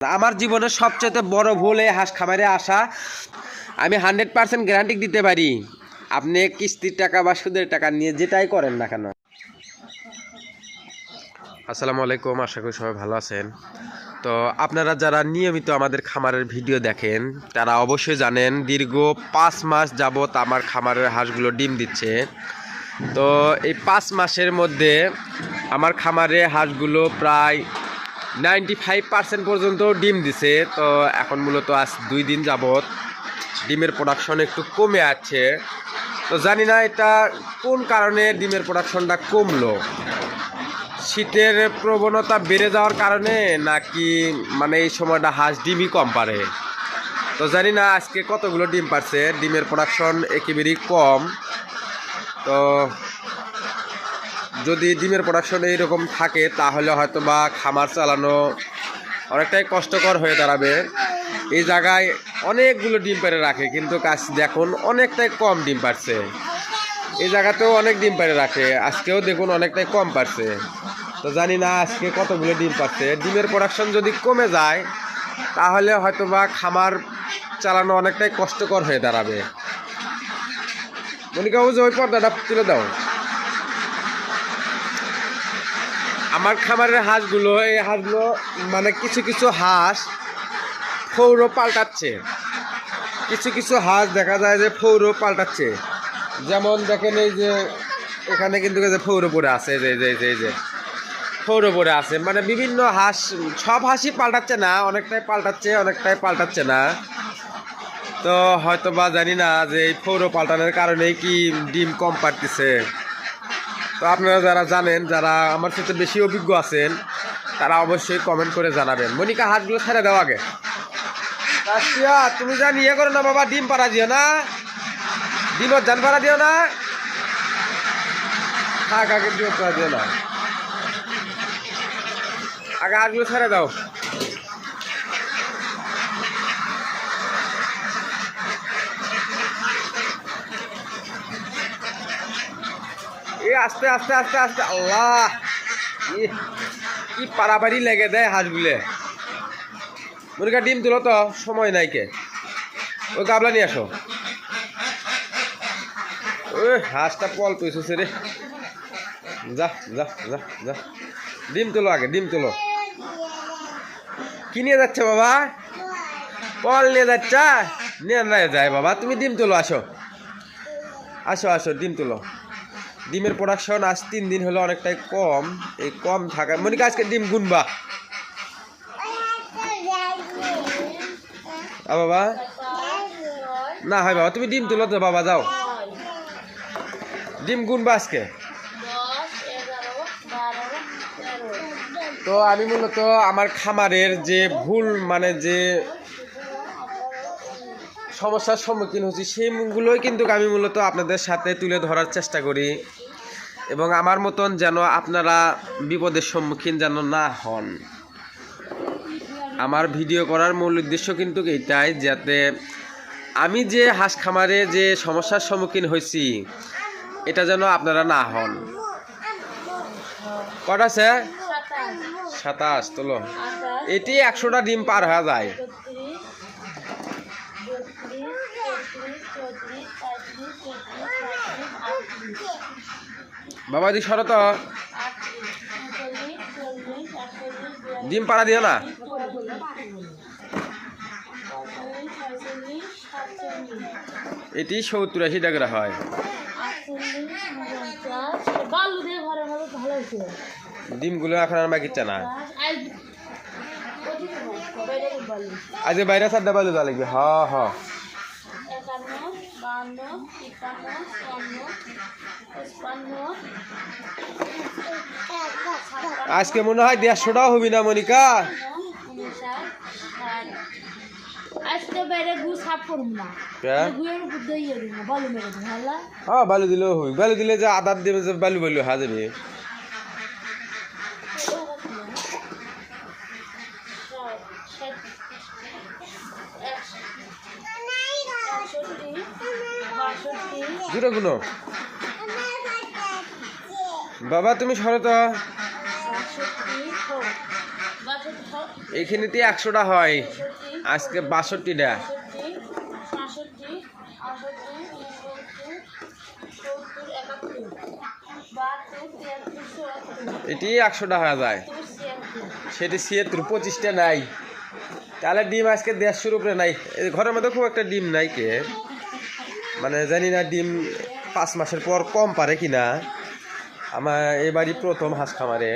আমার জীবনের সবচেয়ে বড় ভুল হাঁস খামারে আসা, আমি হান্ড্রেড পার্সেন্ট গ্যারান্টি দিতে পারি। আপনি কিস্তির টাকা বা সুদের টাকা নিয়ে যেটাই করেন না কেন। আসসালামু আলাইকুম, আশা করি সবাই ভালো আছেন। তো আপনারা যারা নিয়মিত আমাদের খামারের ভিডিও দেখেন, তারা অবশ্যই জানেন দীর্ঘ পাঁচ মাস যাবত আমার খামারের হাঁসগুলো ডিম দিচ্ছে। তো এই পাঁচ মাসের মধ্যে আমার খামারে হাঁসগুলো প্রায় নাইনটি ফাইভ পার্সেন্ট পর্যন্ত ডিম দিছে। তো এখন মূলত আজ দুই দিন যাবত ডিমের প্রোডাকশন একটু কমে আছে। তো জানি না এটা কোন কারণে ডিমের প্রোডাকশনটা কমলো। শীতের প্রবণতা বেড়ে যাওয়ার কারণে নাকি মানে এই সময়টা হাঁস ডিমই কম পারে? তো জানি না আজকে কতগুলো ডিম পারছে। ডিমের প্রোডাকশন একেবারেই কম। তো যদি ডিমের প্রোডাকশন এইরকম থাকে, তাহলে হয়তো বা খামার চালানো অনেকটাই কষ্টকর হয়ে দাঁড়াবে। এই জায়গায় অনেকগুলো ডিম পেড়ে রাখে, কিন্তু কাজ দেখুন অনেকটাই কম ডিম পারছে এই জায়গাতেও অনেক ডিম পেড়ে রাখে, আজকেও দেখুন অনেকটাই কম পারছে তো জানি না আজকে কতগুলো ডিম পাচ্ছে ডিমের প্রোডাকশন যদি কমে যায়, তাহলে হয়তো বা খামার চালানো অনেকটাই কষ্টকর হয়ে দাঁড়াবে। মনিকা ও যে ওই পর্দাটা তুলে দাও। আমার খামারের হাঁসগুলো এই হাঁসগুলো মানে কিছু কিছু হাঁস ফৌর পাল্টাচ্ছে। কিছু কিছু হাঁস দেখা যায় যে ফৌর পাল্টাচ্ছে। যেমন দেখেন এই যে এখানে কিন্তু ফৌর পরে আছে যে যে, যে যে ফৌর পরে আছে। মানে বিভিন্ন হাঁস সব হাঁসই পাল্টাচ্ছে না অনেকটাই পাল্টাচ্ছে অনেকটাই পাল্টাচ্ছে না। তো হয়তো বা জানি না যে এই ফৌর পাল্টানোর কারণেই কি ডিম কম পারতেছে তো আপনারা যারা জানেন, যারা আমার সাথে বেশি অভিজ্ঞ আছেন, তারা অবশ্যই কমেন্ট করে জানাবেন। মনিকা, হাতগুলো ছেড়ে দাও আগে। রাশিয়া, তুমি যা নিয়ে করো না বাবা, ডিম পাড়া দিও না। ডিমত জান পাড়া দিও না। থাক, আগে ডিম পাড়া দিও না। আগে হাতগুলো ছেড়ে দাও। আস্তে আস্তে আস্তে আস্তে। আল্লাহ! কি পারাপারি লেগে দেয় হাঁসগুলো। মুরগা ডিম তুলো তো, সময় নাই কে। ওই গাবলা নিয়ে আসো। ওই হাঁসটা পল পেয়েছে রে। যা যা যা যা। ডিম তোলো আগে, ডিম তোলো। কি নিয়ে যাচ্ছে বাবা? পল নিয়ে যাচ্ছা? নিয়ে যায় বাবা। তুমি ডিম তোলো, আসো। আসো আসো, ডিম তোলো। ডিমের প্রোডাকশন আজ তিন দিন হলো অনেকটাই কম। এই কম থাকা মনিকা, আজকে ডিম গুনবা? বাবা? না, হয় বাবা, তুমি ডিম তুলো তো, বাবা, যাও। ডিম গুনবা আজকে? তো আমি মূলত আমার খামারের যে ভুল মানে যে সমস্যার সম্মুখীন হচ্ছি সেইগুলোই কিন্তু আমি মূলত আপনাদের সাথে তুলে ধরার চেষ্টা করি। এবং আমার মতন যেন আপনারা বিপদের সম্মুখীন যেন না হন। আমার ভিডিও করার মূল উদ্দেশ্য কিন্তু এইটাই যাতে আমি যে হাঁস খামারে যে সমস্যার সম্মুখীন হয়েছি এটা যেন আপনারা না হন। কটা আছে? সাতাশ। সাতাশ তোলো। এটি একশোটা ডিম পার হয়ে যায়। বাবা দি সরো তো। আটত্রিশ উনচল্লিশ চল্লিশ আটচল্লিশ বিয়াল্লিশ ডিম পাড়া দিও না। এটি সত্তর আশি টাকা হয়। বালু ডিমগুলো এখন আর বাকিচ্ছে না বালু আজ বাইরে সাতটা বাজে যা লাগবে হ হ। আজকে মনে হয় দেড়শোটাও হবি না মনিকা? হাল্লা হ্যাঁ বালু দিলেও হবি। বালু দিলে যে আদার দেবে যে বালু বালু হা যাবে। জুড়ে গুলো বাবা তুমি সরো তো। এখানেতে একশোটা হয়। আজকে বাষট্টিটা। এটি একশোটা হয়ে যায়। সেটি ছিয়াত্তর পঁচিশটা নাই। তাহলে ডিম আজকে দেড়শোর উপরে নাই। ঘরের মধ্যে খুব একটা ডিম নাই কে। মানে জানি না ডিম পাঁচ মাসের পর কম পারে কিনা। আমার এবারই প্রথম হাঁস খামারে।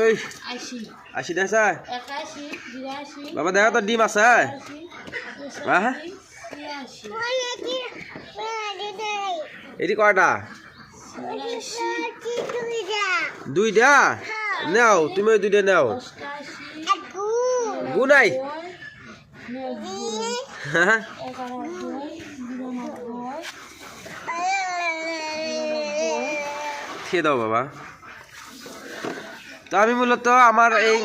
ওই আশি দেখা বাবা দেখা তো ডিম আছে। হ্যাঁ? এটি কয়টা? দুইটা? নাও তুমি দুইটা নাও। গুনাই। খেয়ে দাও বাবা। তো আমি মূলত আমার এই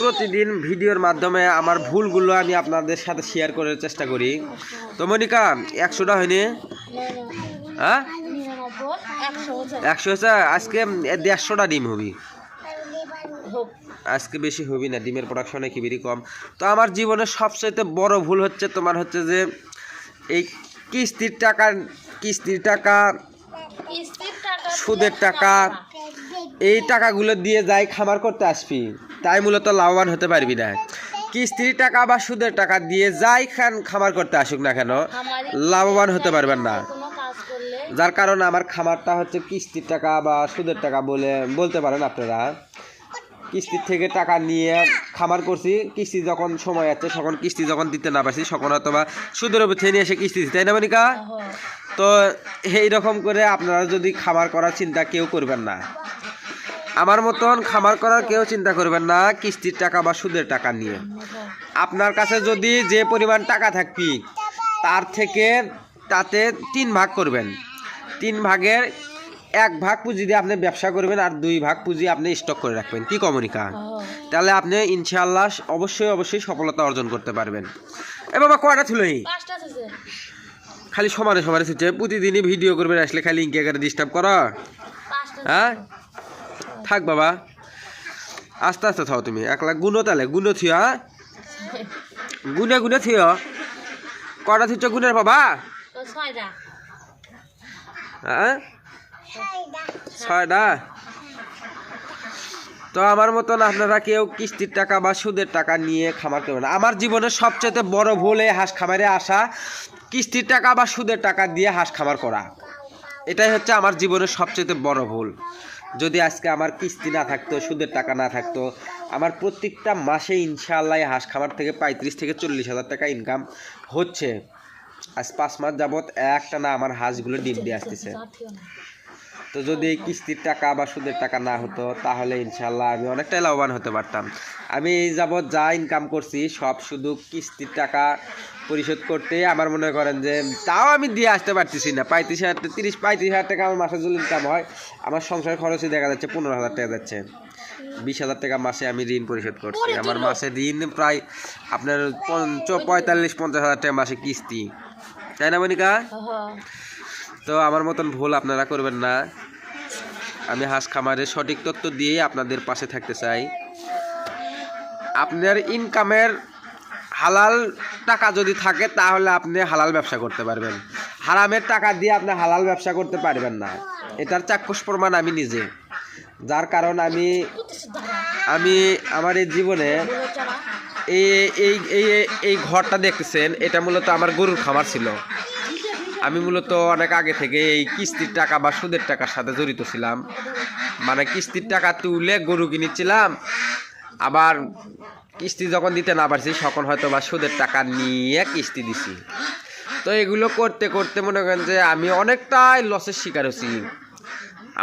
প্রতিদিন ভিডিওর মাধ্যমে আমার ভুলগুলো আমি আপনাদের সাথে শেয়ার করার চেষ্টা করি। তো মনিকা, একশোটা হয়নি? হ্যাঁ? একশো হচ্ছে আজকে দেড়শোটা ডিম হবি। আজকে বেশি হবি না ডিমের প্রোডাকশন একেবারেই কম। তো আমার জীবনের সবচাইতে বড় ভুল হচ্ছে তোমার হচ্ছে যে এই কিস্তির টাকা কিস্তির টাকা সুদের টাকা এই টাকাগুলো দিয়ে যাই খামার করতে আসবি তাই মূলত লাভবান হতে পারবি না। কিস্তির টাকা বা সুদের টাকা দিয়ে যাই খান খামার করতে আসুক না কেন লাভবান হতে পারবেন না। যার কারণে আমার খামারটা হচ্ছে কিস্তির টাকা বা সুদের টাকা বলে বলতে পারেন আপনারা। কিস্তির থেকে টাকা নিয়ে খামার করছি। কিস্তি যখন সময় আছে তখন কিস্তি যখন দিতে না পারছি তখন হয়তো বা সুদের উপর নিয়ে এসে কিস্তি দিতে না মনিকা? তো এই রকম করে আপনারা যদি খামার করার চিন্তা কেউ করবেন না। আমার মতন খামার করার কেউ চিন্তা করবেন না, কিস্তির টাকা বা সুদের টাকা নিয়ে। আপনার কাছে যদি যে পরিমাণ টাকা থাকবি, তার থেকে তাতে তিন ভাগ করবেন। তিন ভাগের এক ভাগ পুঁজি দিয়ে আপনি ব্যবসা করবেন আর দুই ভাগ পুঁজি আপনি স্টক করে রাখবেন। কি কমনিকা তাহলে আপনি ইনশাআল্লাহ অবশ্যই অবশ্যই সফলতা অর্জন করতে পারবেন। এ বাবা কয়টা আছে খালি সমানে সমানে হচ্ছে প্রতিদিনই ভিডিও করবেন আসলে খালি ইনকে করে। ডিস্টার্ব করো হ্যাঁ? থাক বাবা। আস্তে আস্তে থাও তুমি। এক লাখ গুনো তাহলে। গুনো থিও হ্যাঁ? গুনে গুনে থিও। কটা থিচ্ছ গুনের বাবা? হ্যাঁ? ছয়টা? তো আমার মতন আপনারা কেউ কিস্তির টাকা বা সুদের টাকা নিয়ে খামার করবেন। আমার জীবনের সবচেয়ে বড় ভুল এই হাঁস খামারে আসা, কিস্তির টাকা বা সুদের টাকা দিয়ে হাঁস খামার করা। এটাই হচ্ছে আমার জীবনের সবচেয়ে বড় ভুল। যদি আজকে আমার কিস্তি না থাকতো, সুদের টাকা না থাকতো, আমার প্রত্যেকটা মাসে ইনশাআল্লাহ হাঁস খামার থেকে পঁয়ত্রিশ থেকে চল্লিশ হাজার টাকা ইনকাম হচ্ছে। আজ পাঁচ মাস যাবত একটা না আমার হাঁসগুলো ডিম দিয়ে আসতেছে। তো যদি এই কিস্তির টাকা বা সুদের টাকা না হতো তাহলে ইনশাল্লাহ আমি অনেকটাই লাভবান হতে পারতাম। আমি এই যাবৎ যা ইনকাম করছি সব শুধু কিস্তির টাকা পরিশোধ করতে আমার মনে করেন যে তাও আমি দিয়ে আসতে পারতেছি না। পঁয়ত্রিশ হাজার তিরিশ পঁয়ত্রিশ হাজার টাকা আমার মাসে যদি ইনকাম হয় আমার সংসার খরচই দেখা যাচ্ছে পনেরো হাজার টাকা যাচ্ছে। বিশ হাজার টাকা মাসে আমি ঋণ পরিশোধ করছি। আমার মাসে ঋণ প্রায় আপনার পঞ্চ পঁয়তাল্লিশ পঞ্চাশ হাজার টাকা মাসে কিস্তি। তাই না মনিকা? তো আমার মতন ভুল আপনারা করবেন না। আমি হাঁস খামারের সঠিক তথ্য দিয়ে আপনাদের পাশে থাকতে চাই। আপনার ইনকামের হালাল টাকা যদি থাকে, তাহলে আপনি হালাল ব্যবসা করতে পারবেন। হারামের টাকা দিয়ে আপনি হালাল ব্যবসা করতে পারবেন না। এটার চাক্ষুষ প্রমাণ আমি নিজে। যার কারণ আমি আমি আমার এই জীবনে এই এই এই ঘরটা দেখতেছেন, এটা মূলত আমার গরুর খামার ছিল। আমি মূলত অনেক আগে থেকে এই কিস্তির টাকা বা সুদের টাকার সাথে জড়িত ছিলাম। মানে কিস্তির টাকা তুলে গরু কিনেছিলাম, আবার কিস্তি যখন দিতে না পারছি, তখন হয়তো বা সুদের টাকা নিয়ে কিস্তি দিছি। তো এগুলো করতে করতে মনে করেন যে আমি অনেকটাই লসের শিকার হচ্ছি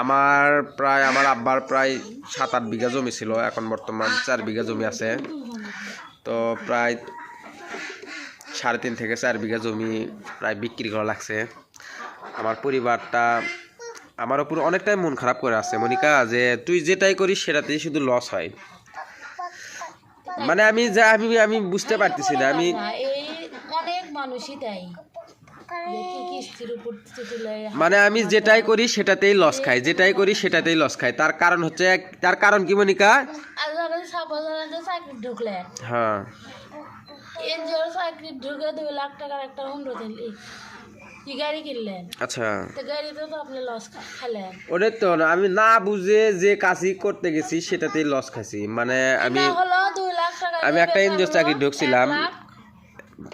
আমার প্রায়, আমার আব্বার প্রায় সাত আট বিঘা জমি ছিল, এখন বর্তমান চার বিঘা জমি আছে। তো প্রায় সাড়ে তিন থেকে চার বিঘা জমি প্রায় বিক্রি করা লাগছে। আমার পরিবারটা আমার উপর অনেকটাই মন খারাপ করে আছে। মনিকা যে তুই যেটাই করিস সেটাতেই শুধু লস হয়। মানে আমি যা আমি আমি বুঝতে পারতেছি না আমি অনেক মানুষই তাই মানে আমি যেটাই করি সেটাতেই লস খাই যেটাই করি সেটাতেই লস খাই। তার কারণ হচ্ছে তার কারণ কি মনিকা? হ্যাঁ। এনজিওর চাকরি ঢুকে দুই লাখ টাকার একটা হুন্ডো দিলি। কি গাড়ি কিনলেন? আচ্ছা। তো গাড়িতে তো আপনি লস খালেন। ওটাই তো না, আমি না বুঝে যে কাজই করতে গেছি সেটাতেই লস খাইছি। মানে আমি হলো দুই লাখ টাকা আমি একটা এনজিও চাকরি ঢুকছিলাম।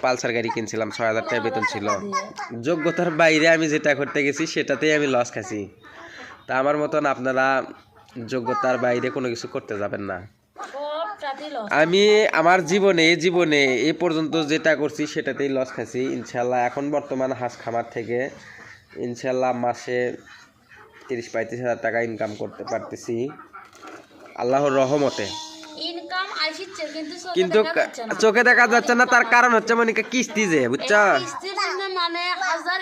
পালসার গাড়ি কিনছিলাম ছয় হাজার টাকা বেতন ছিল। যোগ্যতার বাইরে আমি যেটা করতে গেছি সেটাতেই আমি লস খাইছি। তা আমার মতন আপনারা যোগ্যতার বাইরে কোনো কিছু করতে যাবেন না। আমি আমার জীবনে জীবনে এ পর্যন্ত যেটা করছি সেটাতেই লস খাইছি। ইনশাল্লাহ এখন বর্তমান হাঁস খামার থেকে ইনশাল্লাহ মাসে তিরিশ পঁয়ত্রিশ হাজার টাকা ইনকাম করতে পারতেছি। আল্লাহর রহমতে। কিন্তু চোখে দেখা যাচ্ছে না। তার কারণ হচ্ছে মানে কিস্তি যে বুঝছ? মানে হাজার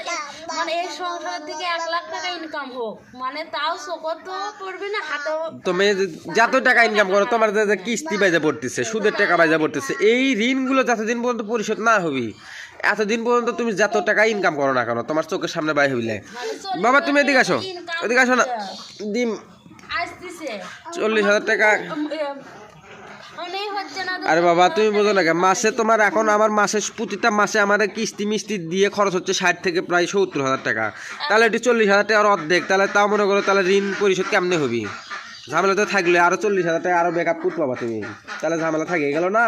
মানে এই সংসার থেকে এক লাখ টাকা ইনকাম হোক মানে তাও তো পড়বে না হাতেও তুমি যত টাকা ইনকাম করো তোমার যে কিস্তি বাইজা পড়তেছে সুদের টাকা বাইজা পড়তেছে এই ঋণগুলো যতদিন পর্যন্ত পরিশোধ না হবি এতদিন পর্যন্ত তুমি যত টাকা ইনকাম করো না কেন তোমার চোখের সামনে বাই হইলে মানে বাবা তুমি এদিকে আসো এদিকে আসো না। ডিম চল্লিশ হাজার টাকা। আরে বাবা তুমি বোঝো না মাসে তোমার এখন আমার মাসে প্রতিটা মাসে আমাদের কিস্তি মিস্তি দিয়ে খরচ হচ্ছে ষাট থেকে প্রায় সত্তর হাজার টাকা। তাহলে এটি চল্লিশ হাজার টাকার অর্ধেক। তাহলে তাও মনে করো তাহলে ঋণ পরিশোধ কেমনে হবি? ঝামেলাতে থাকলে আরও চল্লিশ হাজার টাকা আরও বেকআপ করতে পাবা তুমি। তাহলে ঝামেলা থাকে গেল না?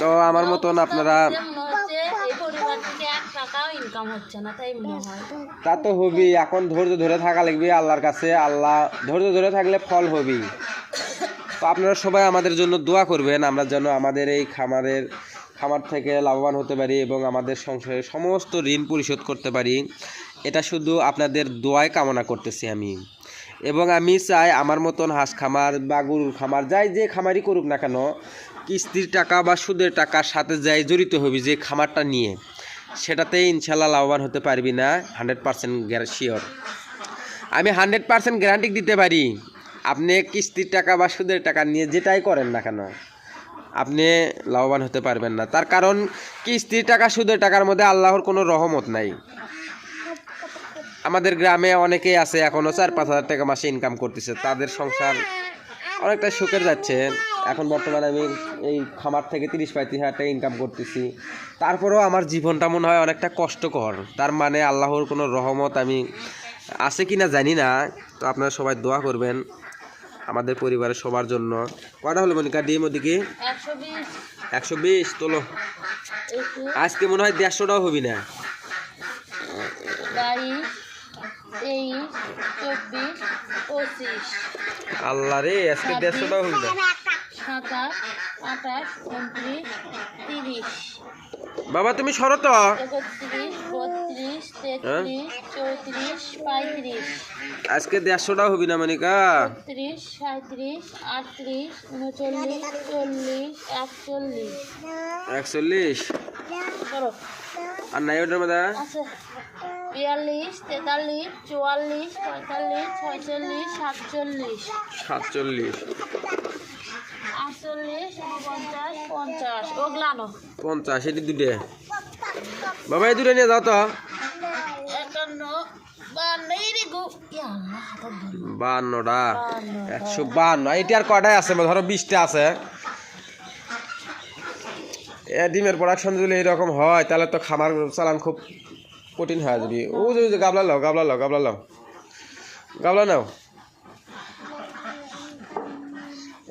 তো আমার মতন আপনারা তা তো হবি এখন ধৈর্য ধরে থাকা লাগবে আল্লাহর কাছে। আল্লাহ ধৈর্য ধরে থাকলে ফল হবি তো আপনারা সবাই আমাদের জন্য দোয়া করবেন, আমরা যেন আমাদের এই খামারের, খামার থেকে লাভবান হতে পারি এবং আমাদের সংসারের সমস্ত ঋণ পরিশোধ করতে পারি। এটা শুধু আপনাদের দোয়ায় কামনা করতেছি আমি। এবং আমি চাই আমার মতন হাঁস খামার বা গরুর খামার, যাই যে খামারই করুক না কেন, কিস্তির টাকা বা সুদের টাকার সাথে যাই জড়িত হবি যে খামারটা নিয়ে সেটাতে ইনশাল্লাহ লাভবান হতে পারবি না হান্ড্রেড পার্সেন্ট শিওর আমি হান্ড্রেড পার্সেন্ট গ্যারান্টি দিতে পারি। আপনি কিস্তির টাকা বা সুদের টাকা নিয়ে যেটাই করেন না কেন, আপনি লাভবান হতে পারবেন না। তার কারণ কিস্তির টাকা, সুদের টাকার মধ্যে আল্লাহর কোনো রহমত নাই। আমাদের গ্রামে অনেকেই আছে এখনও চার পাঁচ হাজার টাকা মাসে ইনকাম করতেছে। তাদের সংসার অনেকটা সুখের যাচ্ছে। এখন বর্তমানে আমি এই খামার থেকে তিরিশ পঁয়ত্রিশ হাজার টাকা ইনকাম করতেছি। তারপরেও আমার জীবনটা মনে হয় অনেকটা কষ্টকর। তার মানে আল্লাহর কোনো রহমত আমি আছে কি না জানি না। তো আপনারা সবাই দোয়া করবেন। আমাদের পরিবারের সবার জন্য। কটা হলো মনিকা? ডিম ওদিকে? একশো বিশ। তোলো। আজকে মনে হয় দেড়শোটাও হবি না। আল্লাহ রে, আজকে দেড়শোটাও হবি না। সাতাশ, আঠাশ তিরিশ। বাবা তুমি সরো তো চৌত্রিশ পঁয়ত্রিশ। আজকে দেড়শোটা হবি না মনিকা? সাঁত্রিশ আটত্রিশ উনচল্লিশ চল্লিশ একচল্লিশ। একচল্লিশ? আর নাই ওটার আচ্ছা বিয়াল্লিশ তেতাল্লিশ চুয়াল্লিশ পঁয়তাল্লিশ ছয়চল্লিশ সাতচল্লিশ। সাতচল্লিশ। পঞ্চাশ, এটি দুটে বাবা দুটো নিয়ে যাও তো। বান্নটা। একশো বান্ন। এটি আর কটাই আছে? ধরো বিশটা আছে। ডিমের প্রোডাকশন যদি এরকম হয়, তাহলে তো খামার চালান খুব কঠিন হয় যদি। ও যদি গাবলা লাও গাবলা লাও গাবলা লাও গাবলা নাও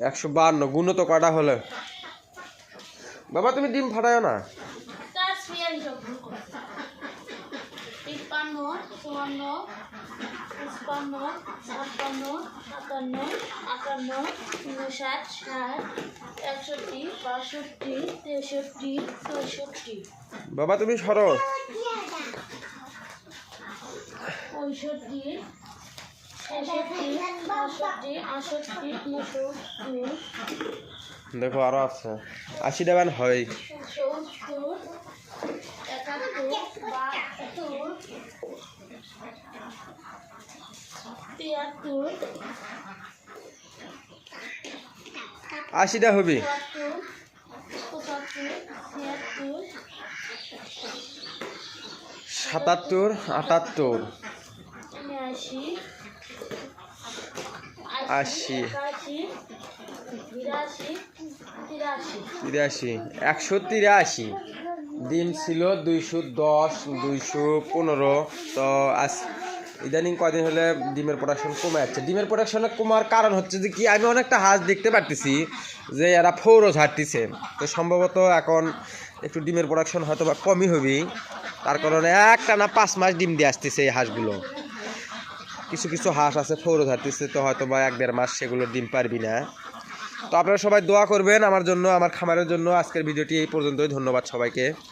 একশো বান্ন গুণ তো কটা হলে। বাবা তুমি ডিম ফাটাও না। তিপ্পান্ন চুয়ান্ন ছাপ্পান্ন সাতান্ন আটান্ন উনষাট ষাট একষট্টি বাষট্টি তেষট্টি চৌষট্টি বাবা তুমি সরো। পঁয়ষট্টি দেখো আরও আছে। আশি টাকা হয় আশিটা হবে। সাতাত্তর আটাত্তর। আশি। তিরাশি। একশো তিরাশি। ডিম ছিল দুইশো দশ দুইশো পনেরো। তো আজ ইদানিং কদিন হলে ডিমের প্রোডাকশন কমে যাচ্ছে। ডিমের প্রোডাকশনে কমার কারণ হচ্ছে যে কি আমি অনেকটা হাঁস দেখতে পারতেছি যে এরা ফৌরো ঝাড়তিছে। তো সম্ভবত এখন একটু ডিমের প্রোডাকশন হয়তো বা কমই হবি তার কারণে একটা না পাঁচ মাস ডিম দিয়ে আসতেছে এই হাঁসগুলো। কিছু কিছু হাঁস আছে ফৌরো ধরতেছে, তো হয়তো বা এক দেড় মাস সেগুলো ডিম পারবি না। তো আপনারা সবাই দোয়া করবেন আমার জন্য, আমার খামারের জন্য। আজকের ভিডিওটি এই পর্যন্তই, ধন্যবাদ সবাইকে।